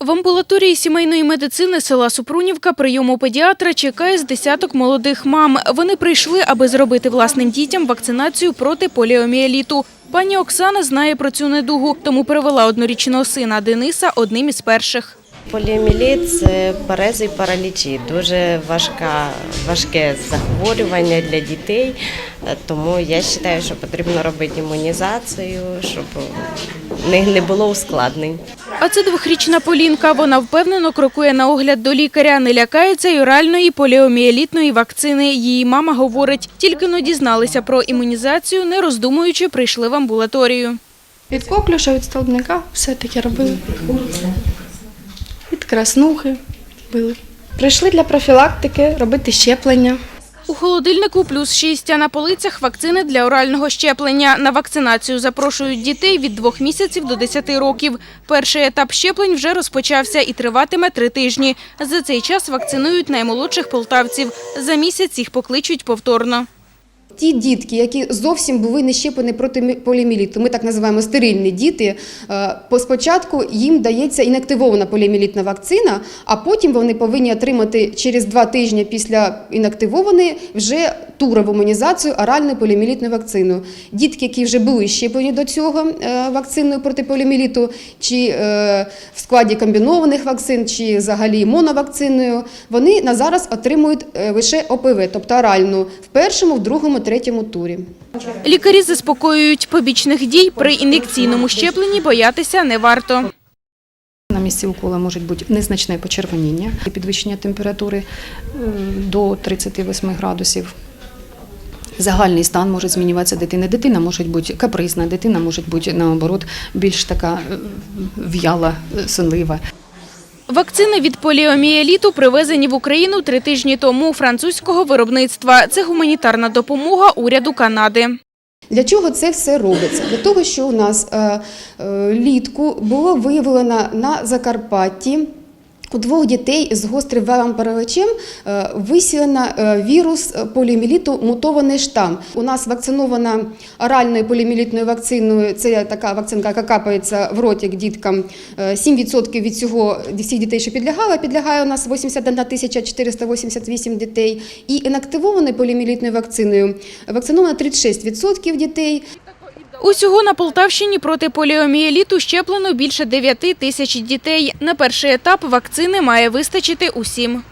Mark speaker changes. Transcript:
Speaker 1: В амбулаторії сімейної медицини села Супрунівка прийому педіатра чекає з десяток молодих мам. Вони прийшли, аби зробити власним дітям вакцинацію проти поліоміеліту. Пані Оксана знає про цю недугу, тому привела однорічного сина Дениса одним із перших.
Speaker 2: Поліоміліт – це парези і паралічі. Дуже важка, важке захворювання для дітей. Тому я вважаю, що потрібно робити імунізацію, щоб не, не було ускладнень.
Speaker 1: А це двохрічна Полінка. Вона впевнено крокує на огляд до лікаря. Не лякається й оральної поліоміелітної вакцини. Її мама говорить, тільки но дізналися про імунізацію, не роздумуючи, прийшли в амбулаторію.
Speaker 3: Від коклюша, від столбняка все таке робили. Краснухи били. Прийшли для профілактики робити щеплення.
Speaker 1: У холодильнику плюс 6, а на полицях вакцини для орального щеплення. На вакцинацію запрошують дітей від 2 місяців до 10 років. Перший етап щеплень вже розпочався і триватиме три тижні. За цей час вакцинують наймолодших полтавців. За місяць їх покличуть повторно.
Speaker 4: Ті дітки, які зовсім були не щеплені проти мі- поліоміеліту, ми так називаємо стерильні діти, е, спочатку їм дається інактивована поліоміелітна вакцина, а потім вони повинні отримати через два тижні після інактивованої вже турову імунізацію оральною поліоміелітною вакциною. Дітки, які вже були щеплені до цього е, вакциною проти поліоміеліту, чи е, в складі комбінованих вакцин, чи взагалі моновакциною, вони на зараз отримують лише ОПВ, тобто оральну, в першому, в другому, третьому турі.
Speaker 1: Лікарі заспокоюють, побічних дій при ін'єкційному щепленні боятися не варто.
Speaker 5: На місці укола може бути незначне почервоніння, підвищення температури до 38 градусів. Загальний стан може змінюватися дитини. Дитина може бути капризна, дитина може бути наоборот більш така в'яла, сонлива.
Speaker 1: Вакцини від поліоміеліту привезені в Україну три тижні тому французького виробництва. Це гуманітарна допомога уряду Канади.
Speaker 4: Для чого це все робиться? Для того, що у нас е, е, літку було виявлено на Закарпатті. У двох дітей з гострим валом параличем е, висілено е, вірус поліоміеліту мутований штам. У нас вакцинована оральною поліоміелітною вакциною. Це така вакцинка, яка капається в ротик діткам. Е, 7% від цього всіх дітей, що підлягало, підлягає у нас 81 тисяча 488 дітей. І інактивованою поліоміелітною вакциною вакциновано 36% дітей.
Speaker 1: Усього на Полтавщині проти поліоміеліту щеплено більше 9 тисяч дітей. На перший етап вакцини має вистачити усім.